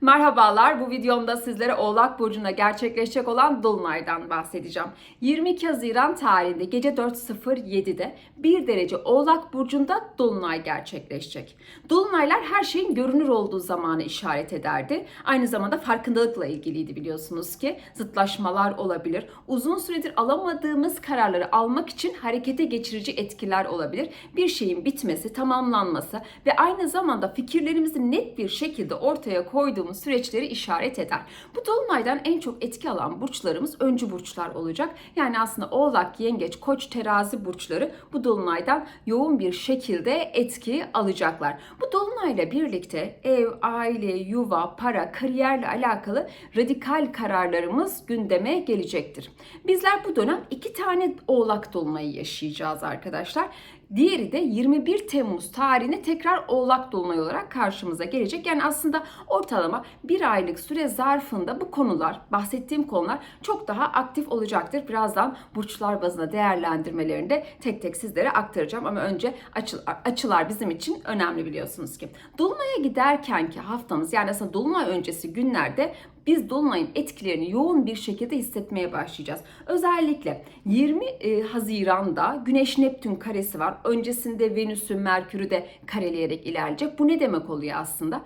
Merhabalar, bu videomda sizlere Oğlak Burcu'nda gerçekleşecek olan Dolunay'dan bahsedeceğim. 22 Haziran tarihinde gece 4.07'de 1 derece Oğlak Burcu'nda Dolunay gerçekleşecek. Dolunaylar her şeyin görünür olduğu zamanı işaret ederdi. Aynı zamanda farkındalıkla ilgiliydi biliyorsunuz ki. Zıtlaşmalar olabilir. Uzun süredir alamadığımız kararları almak için harekete geçirici etkiler olabilir. Bir şeyin bitmesi, tamamlanması ve aynı zamanda fikirlerimizi net bir şekilde ortaya koyduğumuz süreçleri işaret eder. Bu dolunaydan en çok etki alan burçlarımız öncü burçlar olacak. Yani aslında Oğlak, Yengeç, Koç, Terazi burçları bu dolunaydan yoğun bir şekilde etki alacaklar. Bu dolunayla birlikte ev, aile, yuva, para, kariyerle alakalı radikal kararlarımız gündeme gelecektir. Bizler bu dönem iki tane Oğlak dolunayı yaşayacağız arkadaşlar. Diğeri de 21 Temmuz tarihine tekrar Oğlak Dolunay olarak karşımıza gelecek. Yani aslında ortalama bir aylık süre zarfında bu konular, bahsettiğim konular çok daha aktif olacaktır. Birazdan burçlar bazında değerlendirmelerinde tek tek sizlere aktaracağım. Ama önce açı, açılar bizim için önemli biliyorsunuz ki. Dolunay'a giderken ki haftamız yani aslında Dolunay öncesi günlerde biz dolunayın etkilerini yoğun bir şekilde hissetmeye başlayacağız. Özellikle 20 e, Haziran'da Güneş Neptün karesi var. Öncesinde Venüs'ü, Merkür'ü de kareleyerek ilerleyecek. Bu ne demek oluyor aslında?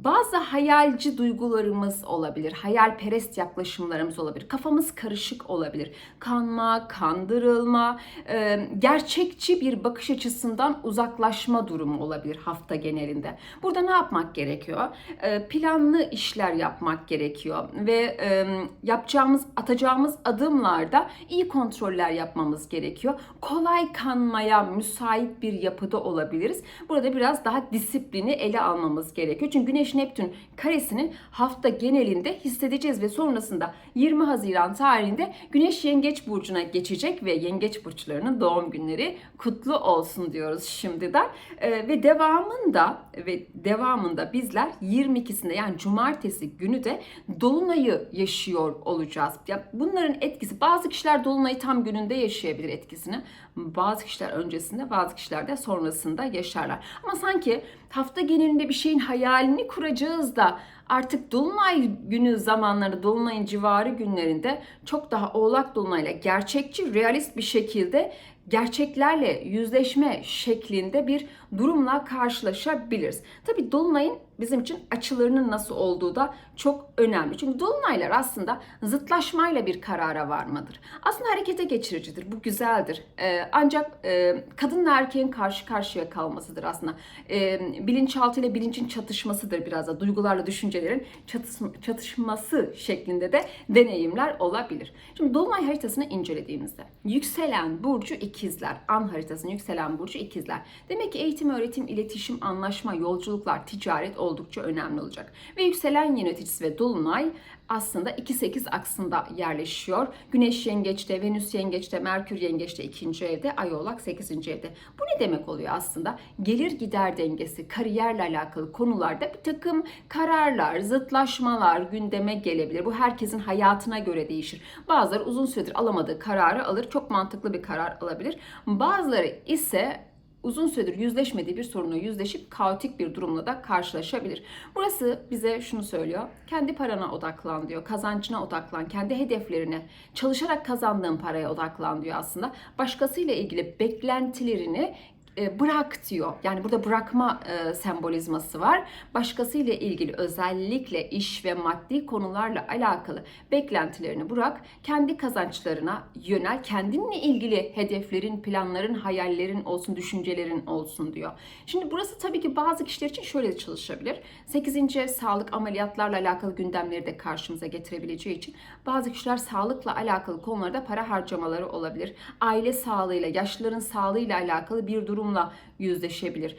Bazı hayalci duygularımız olabilir, hayalperest yaklaşımlarımız olabilir, kafamız karışık olabilir, kanma, kandırılma, e, gerçekçi bir bakış açısından uzaklaşma durumu olabilir hafta genelinde. Burada ne yapmak gerekiyor? E, planlı işler yapmak gerekiyor ve e, yapacağımız, atacağımız adımlarda iyi kontroller yapmamız gerekiyor. Kolay kanmaya müsait bir yapıda olabiliriz. Burada biraz daha disiplini ele almamız gerekiyor. Çünkü Güneş Neptün karesinin hafta genelinde hissedeceğiz ve sonrasında 20 Haziran tarihinde Güneş Yengeç burcuna geçecek ve Yengeç burçlarının doğum günleri kutlu olsun diyoruz şimdiden. Ee, ve devamında ve devamında bizler 22'sinde yani cumartesi günü de dolunayı yaşıyor olacağız. Ya bunların etkisi bazı kişiler dolunayı tam gününde yaşayabilir etkisini. Bazı kişiler öncesinde, bazı kişiler de sonrasında yaşarlar. Ama sanki hafta genelinde bir şeyin hayalini kuracağız da artık dolunay günü zamanları, dolunayın civarı günlerinde çok daha oğlak dolunayla gerçekçi, realist bir şekilde gerçeklerle yüzleşme şeklinde bir durumla karşılaşabiliriz. Tabi dolunayın bizim için açılarının nasıl olduğu da çok önemli. Çünkü dolunaylar aslında zıtlaşmayla bir karara varmadır. Aslında harekete geçiricidir. Bu güzeldir. Ee, ancak e, kadınla erkeğin karşı karşıya kalmasıdır aslında. E, bilinçaltı ile bilincin çatışmasıdır biraz da. Duygularla düşüncelerin çatışma, çatışması şeklinde de deneyimler olabilir. Şimdi dolunay haritasını incelediğimizde yükselen burcu ikizler. An haritasının yükselen burcu ikizler. Demek ki eğitim, öğretim, iletişim, anlaşma, yolculuklar, ticaret oldukça önemli olacak. Ve yükselen yöneticisi ve dolunay aslında 2-8 aksında yerleşiyor. Güneş yengeçte, Venüs yengeçte, Merkür yengeçte 2. evde, Ay oğlak 8. evde. Bu ne demek oluyor aslında? Gelir gider dengesi, kariyerle alakalı konularda bir takım kararlar, zıtlaşmalar gündeme gelebilir. Bu herkesin hayatına göre değişir. Bazıları uzun süredir alamadığı kararı alır, çok mantıklı bir karar alabilir. Bazıları ise uzun süredir yüzleşmediği bir sorunla yüzleşip kaotik bir durumla da karşılaşabilir. Burası bize şunu söylüyor. Kendi parana odaklan diyor. Kazancına odaklan. Kendi hedeflerine, çalışarak kazandığın paraya odaklan diyor aslında. Başkasıyla ilgili beklentilerini e, bırak diyor. Yani burada bırakma e, sembolizması var. Başkasıyla ilgili özellikle iş ve maddi konularla alakalı beklentilerini bırak. Kendi kazançlarına yönel. Kendinle ilgili hedeflerin, planların, hayallerin olsun, düşüncelerin olsun diyor. Şimdi burası tabii ki bazı kişiler için şöyle çalışabilir. 8. ev sağlık ameliyatlarla alakalı gündemleri de karşımıza getirebileceği için bazı kişiler sağlıkla alakalı konularda para harcamaları olabilir. Aile sağlığıyla, yaşlıların sağlığıyla alakalı bir durum durumla yüzleşebilir.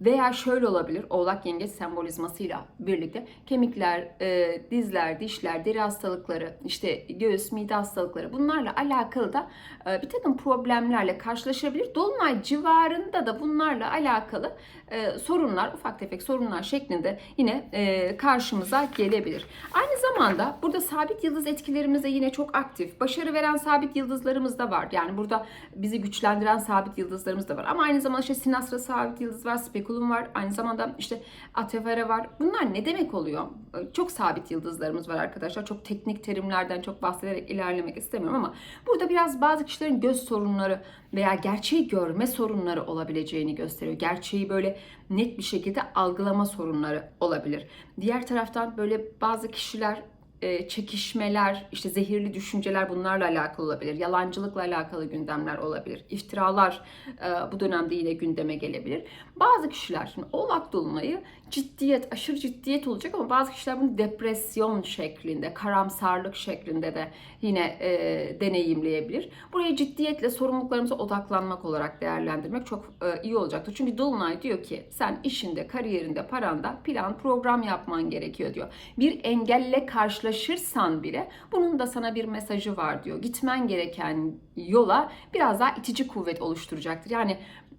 Veya şöyle olabilir. Oğlak yengeç sembolizmasıyla birlikte kemikler, e, dizler, dişler, deri hastalıkları, işte göğüs, mide hastalıkları bunlarla alakalı da e, bir takım problemlerle karşılaşabilir. Dolunay civarında da bunlarla alakalı e, sorunlar, ufak tefek sorunlar şeklinde yine e, karşımıza gelebilir. Aynı zamanda burada sabit yıldız etkilerimiz de yine çok aktif. Başarı veren sabit yıldızlarımız da var. Yani burada bizi güçlendiren sabit yıldızlarımız da var. Ama aynı zamanda işte Sinastra sabit yıldız var, spekulum var. Aynı zamanda işte Atevere var. Bunlar ne demek oluyor? Çok sabit yıldızlarımız var arkadaşlar. Çok teknik terimlerden çok bahsederek ilerlemek istemiyorum ama burada biraz bazı kişilerin göz sorunları veya gerçeği görme sorunları olabileceğini gösteriyor. Gerçeği böyle net bir şekilde algılama sorunları olabilir. Diğer taraftan böyle bazı kişiler e, çekişmeler, işte zehirli düşünceler bunlarla alakalı olabilir. Yalancılıkla alakalı gündemler olabilir. İftiralar e, bu dönemde yine gündeme gelebilir. Bazı kişiler, şimdi Oğlak Dolunay'ı ciddiyet, aşırı ciddiyet olacak ama bazı kişiler bunu depresyon şeklinde, karamsarlık şeklinde de yine e, deneyimleyebilir. Burayı ciddiyetle sorumluluklarımıza odaklanmak olarak değerlendirmek çok e, iyi olacaktır. Çünkü Dolunay diyor ki sen işinde, kariyerinde, paranda plan, program yapman gerekiyor diyor. Bir engelle karşılaşırsan bile bunun da sana bir mesajı var diyor. Gitmen gereken yola biraz daha itici kuvvet oluşturacaktır. Yani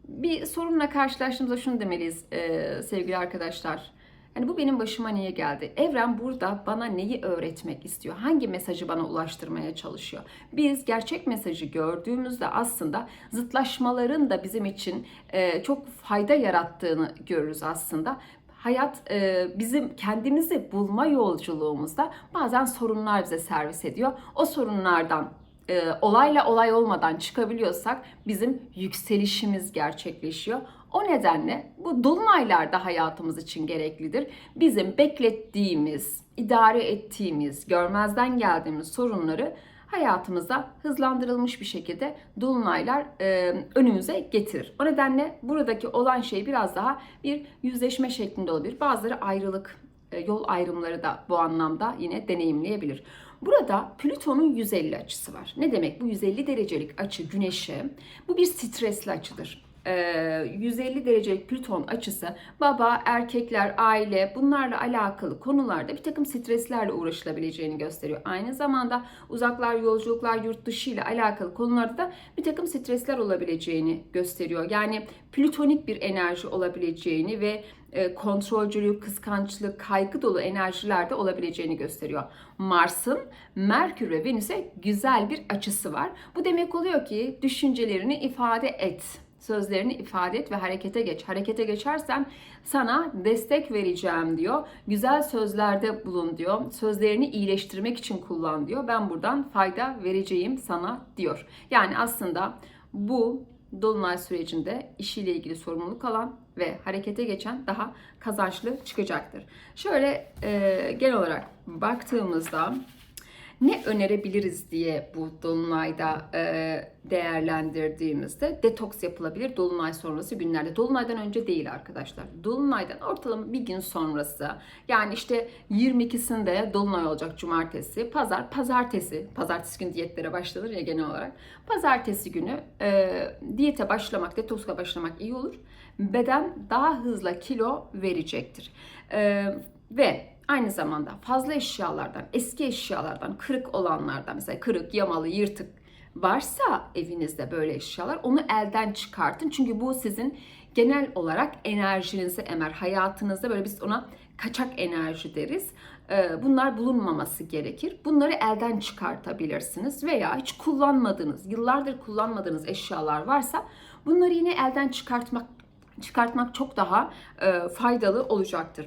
bir sorunla karşılaştığımızda şunu demeliyiz e, sevgili arkadaşlar. Yani bu benim başıma niye geldi? Evren burada bana neyi öğretmek istiyor? Hangi mesajı bana ulaştırmaya çalışıyor? Biz gerçek mesajı gördüğümüzde aslında zıtlaşmaların da bizim için e, çok fayda yarattığını görürüz aslında hayat e, bizim kendimizi bulma yolculuğumuzda bazen sorunlar bize servis ediyor. O sorunlardan e, olayla olay olmadan çıkabiliyorsak bizim yükselişimiz gerçekleşiyor. O nedenle bu dolunaylar da hayatımız için gereklidir. Bizim beklettiğimiz, idare ettiğimiz, görmezden geldiğimiz sorunları hayatımıza hızlandırılmış bir şekilde dolunaylar e, önümüze getirir. O nedenle buradaki olan şey biraz daha bir yüzleşme şeklinde olabilir. Bazıları ayrılık, e, yol ayrımları da bu anlamda yine deneyimleyebilir. Burada Plüton'un 150 açısı var. Ne demek bu 150 derecelik açı güneşe? Bu bir stresli açıdır. 150 derecelik Plüton açısı baba, erkekler, aile bunlarla alakalı konularda bir takım streslerle uğraşılabileceğini gösteriyor. Aynı zamanda uzaklar, yolculuklar, yurt dışı ile alakalı konularda da bir takım stresler olabileceğini gösteriyor. Yani plütonik bir enerji olabileceğini ve kontrolcülük, kıskançlık, kaygı dolu enerjilerde olabileceğini gösteriyor. Mars'ın Merkür ve Venüs'e güzel bir açısı var. Bu demek oluyor ki düşüncelerini ifade et sözlerini ifade et ve harekete geç. Harekete geçersen sana destek vereceğim diyor. Güzel sözlerde bulun diyor. Sözlerini iyileştirmek için kullan diyor. Ben buradan fayda vereceğim sana diyor. Yani aslında bu dolunay sürecinde işiyle ilgili sorumluluk alan ve harekete geçen daha kazançlı çıkacaktır. Şöyle e, genel olarak baktığımızda ne önerebiliriz diye bu dolunayda e, değerlendirdiğimizde detoks yapılabilir dolunay sonrası günlerde. Dolunaydan önce değil arkadaşlar. Dolunaydan ortalama bir gün sonrası yani işte 22'sinde dolunay olacak cumartesi, pazar, pazartesi, pazartesi gün diyetlere başlanır ya genel olarak. Pazartesi günü e, diyete başlamak, detoksa başlamak iyi olur. Beden daha hızlı kilo verecektir. E, ve Aynı zamanda fazla eşyalardan, eski eşyalardan, kırık olanlardan mesela kırık, yamalı, yırtık varsa evinizde böyle eşyalar onu elden çıkartın. Çünkü bu sizin genel olarak enerjinizi emer. Hayatınızda böyle biz ona kaçak enerji deriz. Ee, bunlar bulunmaması gerekir. Bunları elden çıkartabilirsiniz veya hiç kullanmadığınız, yıllardır kullanmadığınız eşyalar varsa bunları yine elden çıkartmak çıkartmak çok daha e, faydalı olacaktır.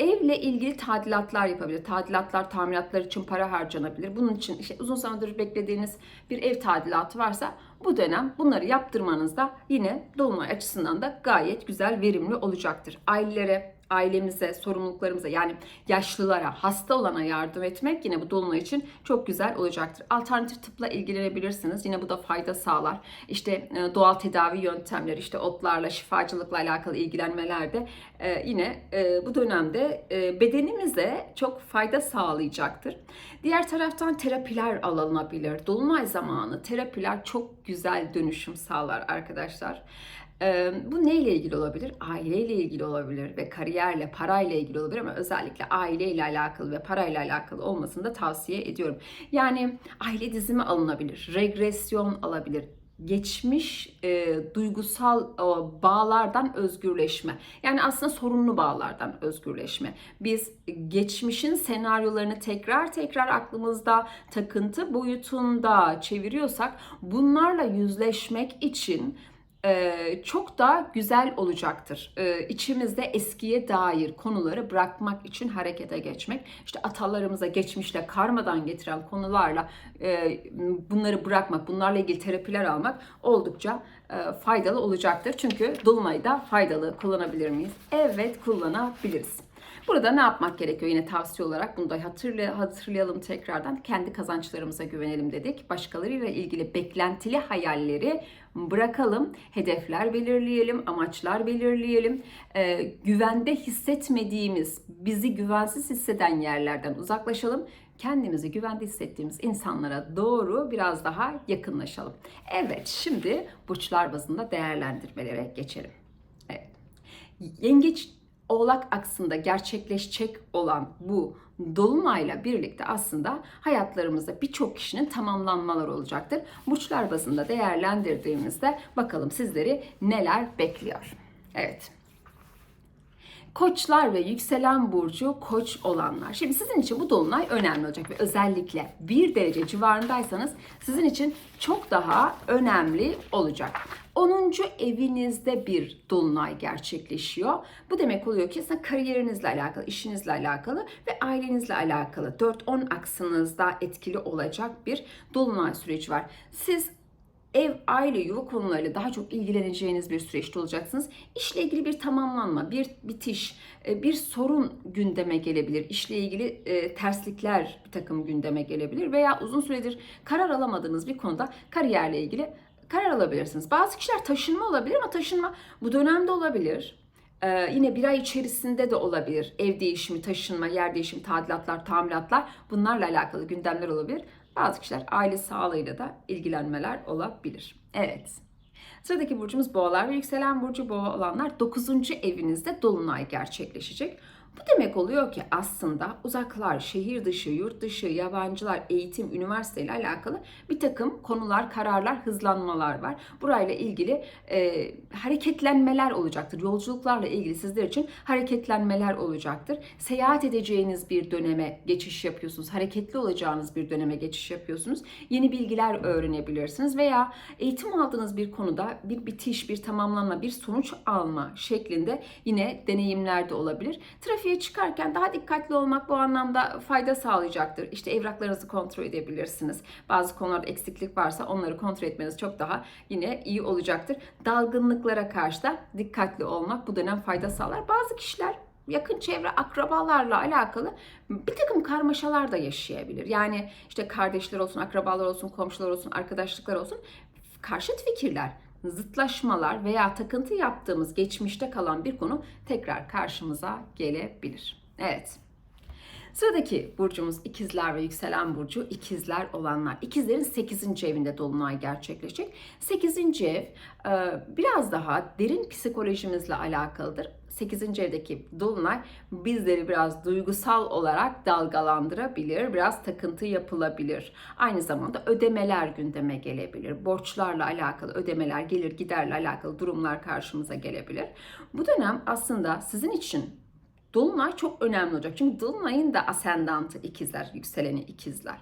Evle ilgili tadilatlar yapabilir. Tadilatlar, tamiratlar için para harcanabilir. Bunun için işte uzun zamandır beklediğiniz bir ev tadilatı varsa bu dönem bunları yaptırmanız da yine dolunay açısından da gayet güzel, verimli olacaktır. Ailelere, ailemize, sorumluluklarımıza yani yaşlılara, hasta olana yardım etmek yine bu dolunay için çok güzel olacaktır. Alternatif tıpla ilgilenebilirsiniz. Yine bu da fayda sağlar. İşte e, doğal tedavi yöntemleri, işte otlarla, şifacılıkla alakalı ilgilenmeler de e, yine e, bu dönemde bedenimize çok fayda sağlayacaktır. Diğer taraftan terapiler alınabilir. Dolunay zamanı terapiler çok güzel dönüşüm sağlar arkadaşlar. Bu neyle ilgili olabilir? Aileyle ilgili olabilir ve kariyerle, parayla ilgili olabilir ama özellikle aileyle alakalı ve parayla alakalı olmasını da tavsiye ediyorum. Yani aile dizimi alınabilir, regresyon alabilir, geçmiş e, duygusal e, bağlardan özgürleşme. Yani aslında sorunlu bağlardan özgürleşme. Biz geçmişin senaryolarını tekrar tekrar aklımızda takıntı boyutunda çeviriyorsak bunlarla yüzleşmek için çok daha güzel olacaktır. İçimizde eskiye dair konuları bırakmak için harekete geçmek. İşte atalarımıza geçmişle karmadan getiren konularla bunları bırakmak, bunlarla ilgili terapiler almak oldukça faydalı olacaktır. Çünkü dolunayı da faydalı kullanabilir miyiz? Evet kullanabiliriz. Burada ne yapmak gerekiyor yine tavsiye olarak bunu da hatırlay- hatırlayalım tekrardan. Kendi kazançlarımıza güvenelim dedik. Başkalarıyla ilgili beklentili hayalleri bırakalım. Hedefler belirleyelim, amaçlar belirleyelim. Ee, güvende hissetmediğimiz, bizi güvensiz hisseden yerlerden uzaklaşalım. Kendimizi güvende hissettiğimiz insanlara doğru biraz daha yakınlaşalım. Evet, şimdi burçlar bazında değerlendirmelere geçelim. Evet. Yengeç Oğlak aksında gerçekleşecek olan bu dolunayla birlikte aslında hayatlarımızda birçok kişinin tamamlanmaları olacaktır. Burçlar bazında değerlendirdiğimizde bakalım sizleri neler bekliyor. Evet. Koçlar ve yükselen burcu koç olanlar. Şimdi sizin için bu dolunay önemli olacak ve özellikle bir derece civarındaysanız sizin için çok daha önemli olacak. 10. evinizde bir dolunay gerçekleşiyor. Bu demek oluyor ki sizin kariyerinizle alakalı, işinizle alakalı ve ailenizle alakalı 4-10 aksınızda etkili olacak bir dolunay süreci var. Siz ev, aile, yuva konularıyla daha çok ilgileneceğiniz bir süreçte olacaksınız. İşle ilgili bir tamamlanma, bir bitiş, e, bir sorun gündeme gelebilir. İşle ilgili e, terslikler bir takım gündeme gelebilir veya uzun süredir karar alamadığınız bir konuda kariyerle ilgili karar alabilirsiniz. Bazı kişiler taşınma olabilir ama taşınma bu dönemde olabilir. Ee, yine bir ay içerisinde de olabilir. Ev değişimi, taşınma, yer değişimi, tadilatlar, tamiratlar bunlarla alakalı gündemler olabilir. Bazı kişiler aile sağlığıyla da ilgilenmeler olabilir. Evet. Sıradaki burcumuz boğalar ve yükselen burcu boğa olanlar 9. evinizde dolunay gerçekleşecek. Bu demek oluyor ki aslında uzaklar, şehir dışı, yurt dışı, yabancılar, eğitim, üniversite ile alakalı bir takım konular, kararlar, hızlanmalar var. Burayla ilgili e, hareketlenmeler olacaktır. Yolculuklarla ilgili sizler için hareketlenmeler olacaktır. Seyahat edeceğiniz bir döneme geçiş yapıyorsunuz. Hareketli olacağınız bir döneme geçiş yapıyorsunuz. Yeni bilgiler öğrenebilirsiniz veya eğitim aldığınız bir konuda bir bitiş, bir tamamlanma, bir sonuç alma şeklinde yine deneyimler de olabilir. Trafiğe çıkarken daha dikkatli olmak bu anlamda fayda sağlayacaktır. İşte evraklarınızı kontrol edebilirsiniz. Bazı konularda eksiklik varsa onları kontrol etmeniz çok daha yine iyi olacaktır. Dalgınlıklara karşı da dikkatli olmak bu dönem fayda sağlar. Bazı kişiler yakın çevre akrabalarla alakalı bir takım karmaşalar da yaşayabilir. Yani işte kardeşler olsun, akrabalar olsun, komşular olsun, arkadaşlıklar olsun karşıt fikirler, zıtlaşmalar veya takıntı yaptığımız geçmişte kalan bir konu tekrar karşımıza gelebilir. Evet. Sıradaki burcumuz ikizler ve yükselen burcu ikizler olanlar. İkizlerin 8. evinde dolunay gerçekleşecek. 8. ev e, biraz daha derin psikolojimizle alakalıdır. 8. evdeki dolunay bizleri biraz duygusal olarak dalgalandırabilir, biraz takıntı yapılabilir. Aynı zamanda ödemeler gündeme gelebilir. Borçlarla alakalı ödemeler, gelir giderle alakalı durumlar karşımıza gelebilir. Bu dönem aslında sizin için Dolunay çok önemli olacak. Çünkü Dolunay'ın da ascendantı ikizler, yükseleni ikizler.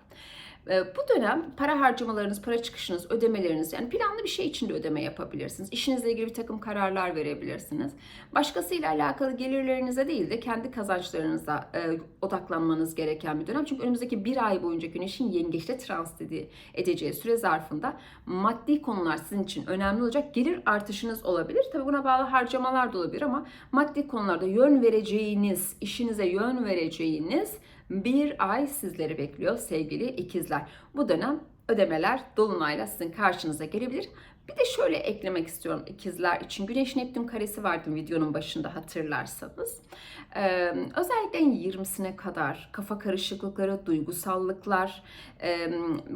Bu dönem para harcamalarınız, para çıkışınız, ödemeleriniz yani planlı bir şey için de ödeme yapabilirsiniz. İşinizle ilgili bir takım kararlar verebilirsiniz. Başkasıyla alakalı gelirlerinize değil de kendi kazançlarınıza e, odaklanmanız gereken bir dönem. Çünkü önümüzdeki bir ay boyunca güneşin yengeçte transit edeceği süre zarfında maddi konular sizin için önemli olacak. Gelir artışınız olabilir. Tabii buna bağlı harcamalar da olabilir ama maddi konularda yön vereceğiniz, işinize yön vereceğiniz bir ay sizleri bekliyor sevgili ikizler. Bu dönem ödemeler dolunayla sizin karşınıza gelebilir. Bir de şöyle eklemek istiyorum ikizler için. Güneş Neptün karesi vardı videonun başında hatırlarsanız. Ee, özellikle 20'sine kadar kafa karışıklıkları, duygusallıklar, e,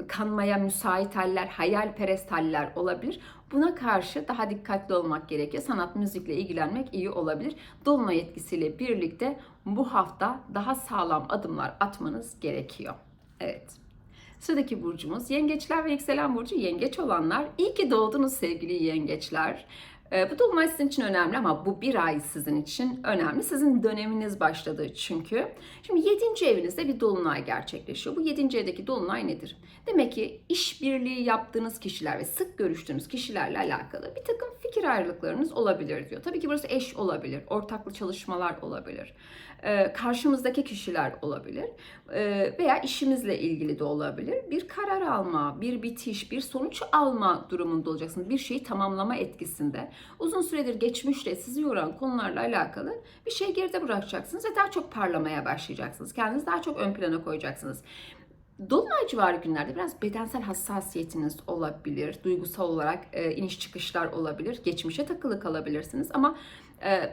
kanmaya müsait haller, hayalperest haller olabilir. Buna karşı daha dikkatli olmak gerekiyor. Sanat, müzikle ilgilenmek iyi olabilir. Dolunay etkisiyle birlikte bu hafta daha sağlam adımlar atmanız gerekiyor. Evet. Sıradaki burcumuz yengeçler ve yükselen burcu yengeç olanlar. İyi ki doğdunuz sevgili yengeçler. Ee, bu dolunay sizin için önemli ama bu bir ay sizin için önemli. Sizin döneminiz başladı çünkü. Şimdi 7. evinizde bir dolunay gerçekleşiyor. Bu 7. evdeki dolunay nedir? Demek ki işbirliği yaptığınız kişiler ve sık görüştüğünüz kişilerle alakalı bir takım fikir ayrılıklarınız olabilir diyor. Tabii ki burası eş olabilir, ortaklı çalışmalar olabilir, karşımızdaki kişiler olabilir ee, veya işimizle ilgili de olabilir. Bir karar alma, bir bitiş, bir sonuç alma durumunda olacaksınız. Bir şeyi tamamlama etkisinde. Uzun süredir geçmişte sizi yoran konularla alakalı bir şey geride bırakacaksınız ve daha çok parlamaya başlayacaksınız. Kendinizi daha çok ön plana koyacaksınız. Dolunay civarı günlerde biraz bedensel hassasiyetiniz olabilir. Duygusal olarak e, iniş çıkışlar olabilir. Geçmişe takılı kalabilirsiniz ama e,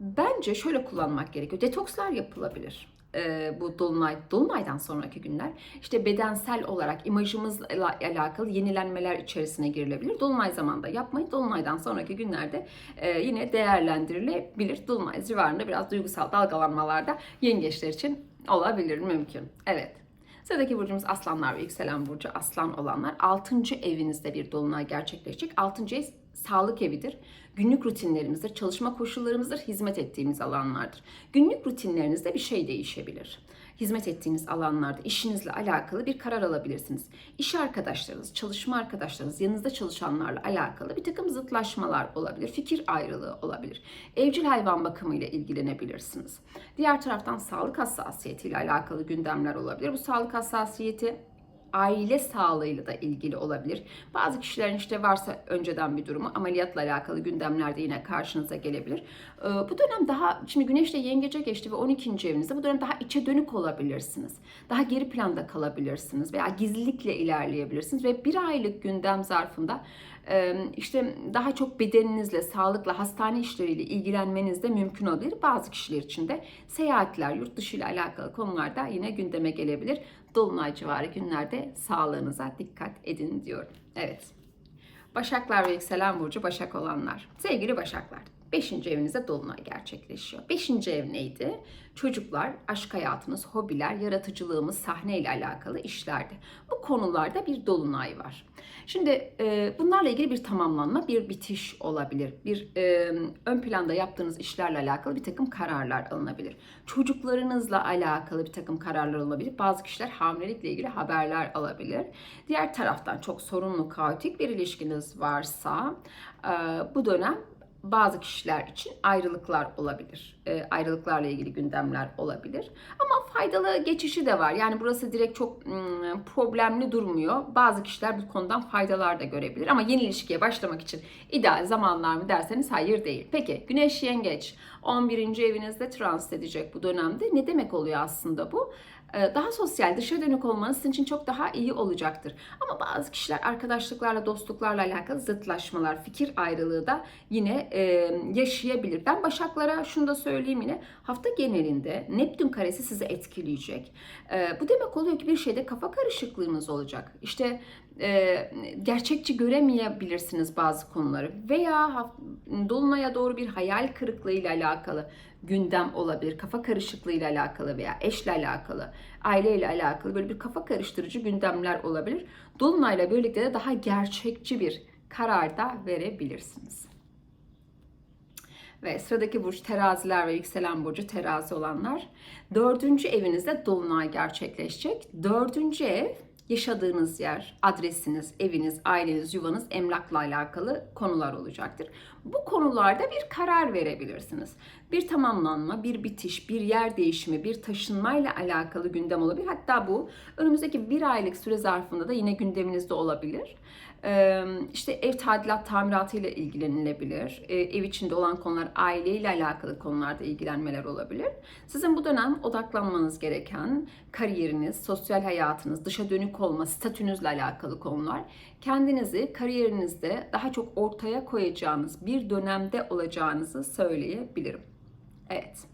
bence şöyle kullanmak gerekiyor. Detokslar yapılabilir e, bu dolunay dolunaydan sonraki günler işte bedensel olarak imajımızla alakalı yenilenmeler içerisine girilebilir. Dolunay zamanında yapmayın. Dolunaydan sonraki günlerde e, yine değerlendirilebilir. Dolunay civarında biraz duygusal dalgalanmalarda yengeçler için olabilir mümkün. Evet. Sıradaki burcumuz aslanlar ve yükselen burcu aslan olanlar. 6. evinizde bir dolunay gerçekleşecek. 6. ev sağlık evidir. Günlük rutinlerimizdir, çalışma koşullarımızdır, hizmet ettiğimiz alanlardır. Günlük rutinlerinizde bir şey değişebilir. Hizmet ettiğiniz alanlarda işinizle alakalı bir karar alabilirsiniz. İş arkadaşlarınız, çalışma arkadaşlarınız, yanınızda çalışanlarla alakalı bir takım zıtlaşmalar olabilir, fikir ayrılığı olabilir. Evcil hayvan bakımıyla ilgilenebilirsiniz. Diğer taraftan sağlık hassasiyetiyle alakalı gündemler olabilir. Bu sağlık hassasiyeti aile sağlığıyla da ilgili olabilir. Bazı kişilerin işte varsa önceden bir durumu ameliyatla alakalı gündemlerde yine karşınıza gelebilir. Ee, bu dönem daha şimdi güneş de yengece geçti ve 12. evinizde bu dönem daha içe dönük olabilirsiniz. Daha geri planda kalabilirsiniz veya gizlilikle ilerleyebilirsiniz ve bir aylık gündem zarfında işte daha çok bedeninizle, sağlıkla, hastane işleriyle ilgilenmeniz de mümkün olabilir. Bazı kişiler için de seyahatler, yurt dışı ile alakalı konularda yine gündeme gelebilir. Dolunay civarı günlerde sağlığınıza dikkat edin diyorum. Evet. Başaklar ve yükselen burcu Başak olanlar. Sevgili Başaklar, 5. evinizde dolunay gerçekleşiyor. 5. ev neydi? Çocuklar, aşk hayatınız, hobiler, yaratıcılığımız, sahne ile alakalı işlerdi. Bu konularda bir dolunay var. Şimdi e, bunlarla ilgili bir tamamlanma, bir bitiş olabilir. Bir e, ön planda yaptığınız işlerle alakalı bir takım kararlar alınabilir. Çocuklarınızla alakalı bir takım kararlar alınabilir. Bazı kişiler hamilelikle ilgili haberler alabilir. Diğer taraftan çok sorunlu, kaotik bir ilişkiniz varsa e, bu dönem bazı kişiler için ayrılıklar olabilir. E, ayrılıklarla ilgili gündemler olabilir. Ama faydalı geçişi de var. Yani burası direkt çok ım, problemli durmuyor. Bazı kişiler bu konudan faydalar da görebilir. Ama yeni ilişkiye başlamak için ideal zamanlar mı derseniz hayır değil. Peki Güneş Yengeç 11. evinizde transit edecek bu dönemde. Ne demek oluyor aslında bu? Ee, daha sosyal, dışa dönük olmanız sizin için çok daha iyi olacaktır. Ama bazı kişiler arkadaşlıklarla, dostluklarla alakalı zıtlaşmalar, fikir ayrılığı da yine e, yaşayabilir. Ben Başaklara şunu da söyleyeyim yine hafta genelinde Neptün karesi sizi etkileyecek. E, bu demek oluyor ki bir şeyde kafa karışıklığınız olacak. İşte e, gerçekçi göremeyebilirsiniz bazı konuları veya dolunaya doğru bir hayal kırıklığı ile alakalı gündem olabilir. Kafa karışıklığı ile alakalı veya eşle alakalı, aile ile alakalı böyle bir kafa karıştırıcı gündemler olabilir. Dolunayla birlikte de daha gerçekçi bir karar da verebilirsiniz. Ve sıradaki burç teraziler ve yükselen burcu terazi olanlar. Dördüncü evinizde dolunay gerçekleşecek. Dördüncü ev yaşadığınız yer, adresiniz, eviniz, aileniz, yuvanız, emlakla alakalı konular olacaktır. Bu konularda bir karar verebilirsiniz. Bir tamamlanma, bir bitiş, bir yer değişimi, bir taşınmayla alakalı gündem olabilir. Hatta bu önümüzdeki bir aylık süre zarfında da yine gündeminizde olabilir. İşte ev tadilat tamiratı ile ilgilenilebilir. Ev içinde olan konular, aile ile alakalı konularda ilgilenmeler olabilir. Sizin bu dönem odaklanmanız gereken kariyeriniz, sosyal hayatınız, dışa dönük olma, statünüzle alakalı konular. Kendinizi kariyerinizde daha çok ortaya koyacağınız bir dönemde olacağınızı söyleyebilirim. Evet.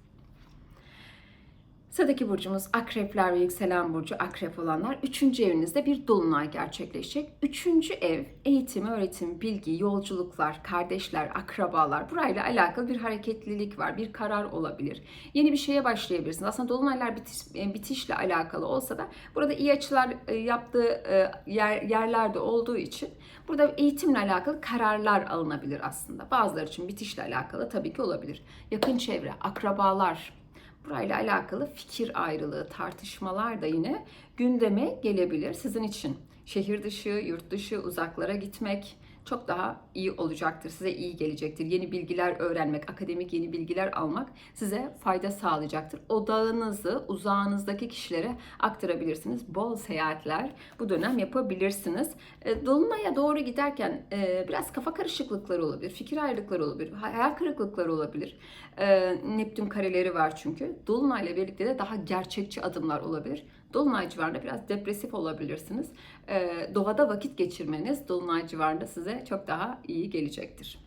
Sıradaki burcumuz akrepler ve yükselen burcu akrep olanlar. Üçüncü evinizde bir dolunay gerçekleşecek. Üçüncü ev eğitim, öğretim, bilgi, yolculuklar, kardeşler, akrabalar. Burayla alakalı bir hareketlilik var, bir karar olabilir. Yeni bir şeye başlayabilirsiniz. Aslında dolunaylar bitiş, e, bitişle alakalı olsa da burada iyi açılar e, yaptığı e, yer, yerlerde olduğu için burada eğitimle alakalı kararlar alınabilir aslında. Bazıları için bitişle alakalı tabii ki olabilir. Yakın çevre, akrabalar, Burayla alakalı fikir ayrılığı, tartışmalar da yine gündeme gelebilir sizin için. Şehir dışı, yurt dışı, uzaklara gitmek çok daha iyi olacaktır. Size iyi gelecektir. Yeni bilgiler öğrenmek, akademik yeni bilgiler almak size fayda sağlayacaktır. Odağınızı uzağınızdaki kişilere aktarabilirsiniz. Bol seyahatler bu dönem yapabilirsiniz. E, Dolunay'a doğru giderken e, biraz kafa karışıklıkları olabilir, fikir ayrılıkları olabilir, hayal kırıklıkları olabilir. E, Neptün kareleri var çünkü. Dolunay'la birlikte de daha gerçekçi adımlar olabilir. Dolunay civarında biraz depresif olabilirsiniz. Ee, doğada vakit geçirmeniz Dolunay civarında size çok daha iyi gelecektir.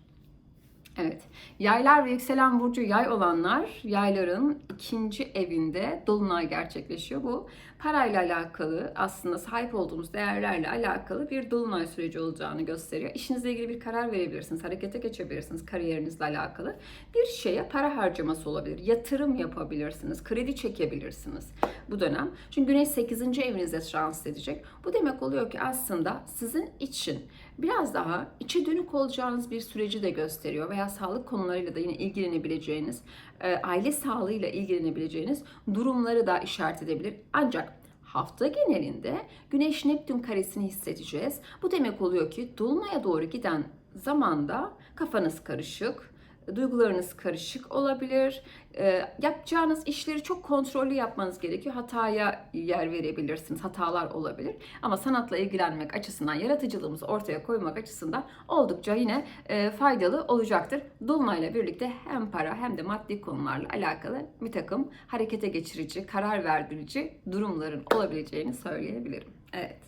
Evet. Yaylar ve yükselen burcu yay olanlar yayların ikinci evinde dolunay gerçekleşiyor. Bu parayla alakalı aslında sahip olduğumuz değerlerle alakalı bir dolunay süreci olacağını gösteriyor. İşinizle ilgili bir karar verebilirsiniz, harekete geçebilirsiniz kariyerinizle alakalı. Bir şeye para harcaması olabilir, yatırım yapabilirsiniz, kredi çekebilirsiniz bu dönem. Çünkü Güneş 8. evinizde şans edecek. Bu demek oluyor ki aslında sizin için biraz daha içe dönük olacağınız bir süreci de gösteriyor veya sağlık konularıyla da yine ilgilenebileceğiniz, e, aile sağlığıyla ilgilenebileceğiniz durumları da işaret edebilir. Ancak hafta genelinde Güneş Neptün karesini hissedeceğiz. Bu demek oluyor ki dolunaya doğru giden zamanda kafanız karışık, duygularınız karışık olabilir. E, yapacağınız işleri çok kontrollü yapmanız gerekiyor. Hataya yer verebilirsiniz. Hatalar olabilir. Ama sanatla ilgilenmek açısından, yaratıcılığımızı ortaya koymak açısından oldukça yine e, faydalı olacaktır. Dolunayla birlikte hem para hem de maddi konularla alakalı bir takım harekete geçirici, karar verdirici durumların olabileceğini söyleyebilirim. Evet.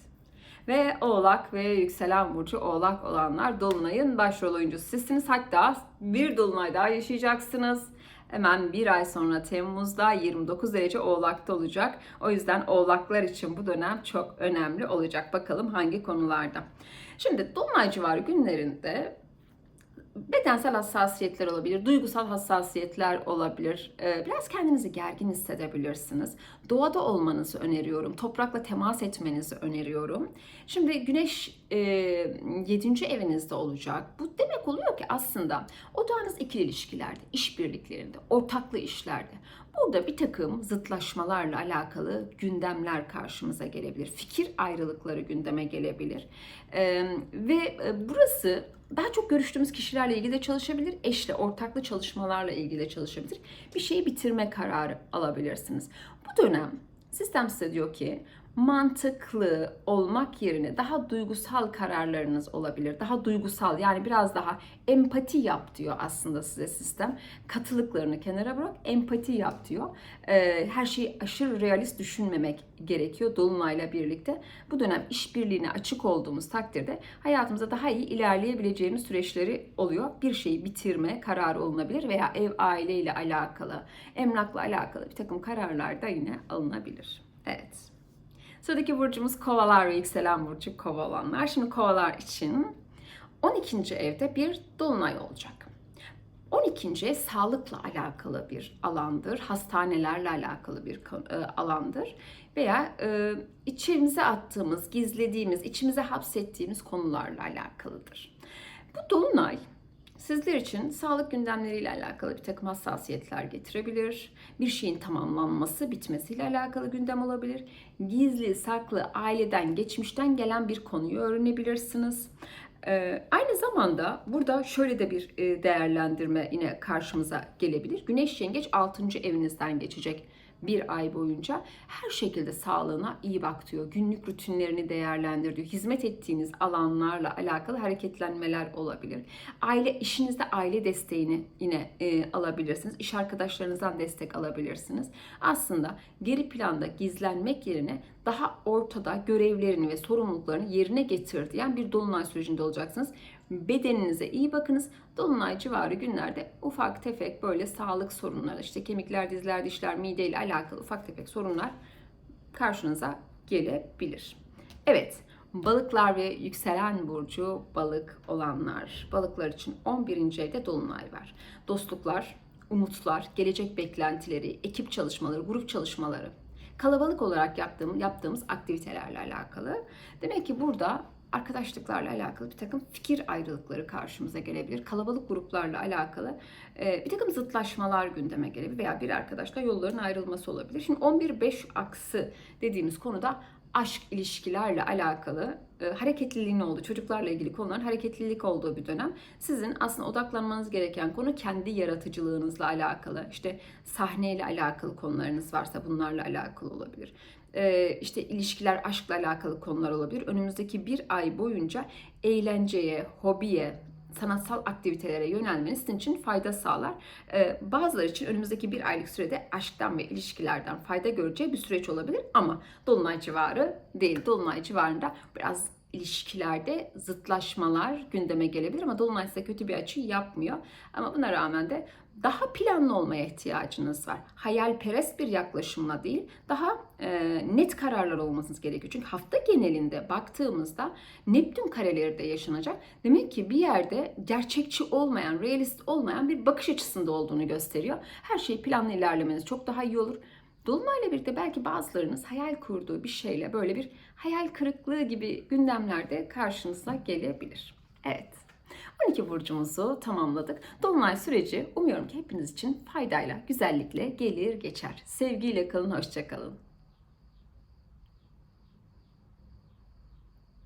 Ve Oğlak ve yükselen burcu Oğlak olanlar Dolunay'ın başrol oyuncusu. Hatta bir Dolunay daha yaşayacaksınız. Hemen bir ay sonra Temmuz'da 29 derece Oğlak'ta olacak. O yüzden Oğlaklar için bu dönem çok önemli olacak. Bakalım hangi konularda. Şimdi Dolunay civarı günlerinde bedensel hassasiyetler olabilir, duygusal hassasiyetler olabilir. Ee, biraz kendinizi gergin hissedebilirsiniz. Doğada olmanızı öneriyorum. Toprakla temas etmenizi öneriyorum. Şimdi güneş e, 7. evinizde olacak. Bu demek oluyor ki aslında odağınız ikili ilişkilerde, işbirliklerinde, ortaklı işlerde. Burada bir takım zıtlaşmalarla alakalı gündemler karşımıza gelebilir. Fikir ayrılıkları gündeme gelebilir. Ee, ve burası daha çok görüştüğümüz kişilerle ilgili de çalışabilir. Eşle, ortaklı çalışmalarla ilgili de çalışabilir. Bir şeyi bitirme kararı alabilirsiniz. Bu dönem sistem size diyor ki mantıklı olmak yerine daha duygusal kararlarınız olabilir. Daha duygusal yani biraz daha empati yap diyor aslında size sistem. Katılıklarını kenara bırak empati yap diyor. Ee, her şeyi aşırı realist düşünmemek gerekiyor Dolunay'la birlikte. Bu dönem işbirliğine açık olduğumuz takdirde hayatımızda daha iyi ilerleyebileceğimiz süreçleri oluyor. Bir şeyi bitirme kararı alınabilir veya ev aileyle alakalı, emlakla alakalı bir takım kararlar da yine alınabilir. Evet. Sıradaki burcumuz kovalar ve yükselen burcu kova olanlar. Şimdi kovalar için 12. evde bir dolunay olacak. 12. ev sağlıkla alakalı bir alandır. Hastanelerle alakalı bir e, alandır. Veya e, içimize attığımız, gizlediğimiz, içimize hapsettiğimiz konularla alakalıdır. Bu dolunay Sizler için sağlık gündemleriyle alakalı bir takım hassasiyetler getirebilir. Bir şeyin tamamlanması, bitmesiyle alakalı gündem olabilir. Gizli, saklı, aileden, geçmişten gelen bir konuyu öğrenebilirsiniz. Ee, aynı zamanda burada şöyle de bir e, değerlendirme yine karşımıza gelebilir. Güneş yengeç 6. evinizden geçecek bir ay boyunca her şekilde sağlığına iyi bak diyor. Günlük rutinlerini değerlendir diyor. Hizmet ettiğiniz alanlarla alakalı hareketlenmeler olabilir. Aile işinizde aile desteğini yine e, alabilirsiniz. İş arkadaşlarınızdan destek alabilirsiniz. Aslında geri planda gizlenmek yerine daha ortada görevlerini ve sorumluluklarını yerine getir diyen bir dolunay sürecinde olacaksınız. Bedeninize iyi bakınız. Dolunay civarı günlerde ufak tefek böyle sağlık sorunları, işte kemikler, dizler, dişler, mide ile alakalı ufak tefek sorunlar karşınıza gelebilir. Evet, balıklar ve yükselen burcu balık olanlar. Balıklar için 11. evde dolunay var. Dostluklar, umutlar, gelecek beklentileri, ekip çalışmaları, grup çalışmaları, kalabalık olarak yaptığım, yaptığımız aktivitelerle alakalı. Demek ki burada arkadaşlıklarla alakalı bir takım fikir ayrılıkları karşımıza gelebilir. Kalabalık gruplarla alakalı e, bir takım zıtlaşmalar gündeme gelebilir veya bir arkadaşla yolların ayrılması olabilir. Şimdi 11-5 aksı dediğimiz konuda aşk ilişkilerle alakalı e, hareketliliğin olduğu, çocuklarla ilgili konuların hareketlilik olduğu bir dönem. Sizin aslında odaklanmanız gereken konu kendi yaratıcılığınızla alakalı. İşte sahneyle alakalı konularınız varsa bunlarla alakalı olabilir. E, işte ilişkiler, aşkla alakalı konular olabilir. Önümüzdeki bir ay boyunca eğlenceye, hobiye, sanatsal aktivitelere yönelmeniz sizin için fayda sağlar. Ee, bazıları için önümüzdeki bir aylık sürede aşktan ve ilişkilerden fayda göreceği bir süreç olabilir ama Dolunay civarı değil. Dolunay civarında biraz ilişkilerde zıtlaşmalar gündeme gelebilir ama Dolunay size kötü bir açı yapmıyor. Ama buna rağmen de daha planlı olmaya ihtiyacınız var. Hayalperest bir yaklaşımla değil, daha e, net kararlar olmasınız gerekiyor. Çünkü hafta genelinde baktığımızda Neptün kareleri de yaşanacak. Demek ki bir yerde gerçekçi olmayan, realist olmayan bir bakış açısında olduğunu gösteriyor. Her şeyi planlı ilerlemeniz çok daha iyi olur. Dolunayla birlikte belki bazılarınız hayal kurduğu bir şeyle böyle bir hayal kırıklığı gibi gündemlerde karşınıza gelebilir. Evet. 12 burcumuzu tamamladık. Dolunay süreci umuyorum ki hepiniz için faydayla, güzellikle gelir geçer. Sevgiyle kalın, hoşçakalın.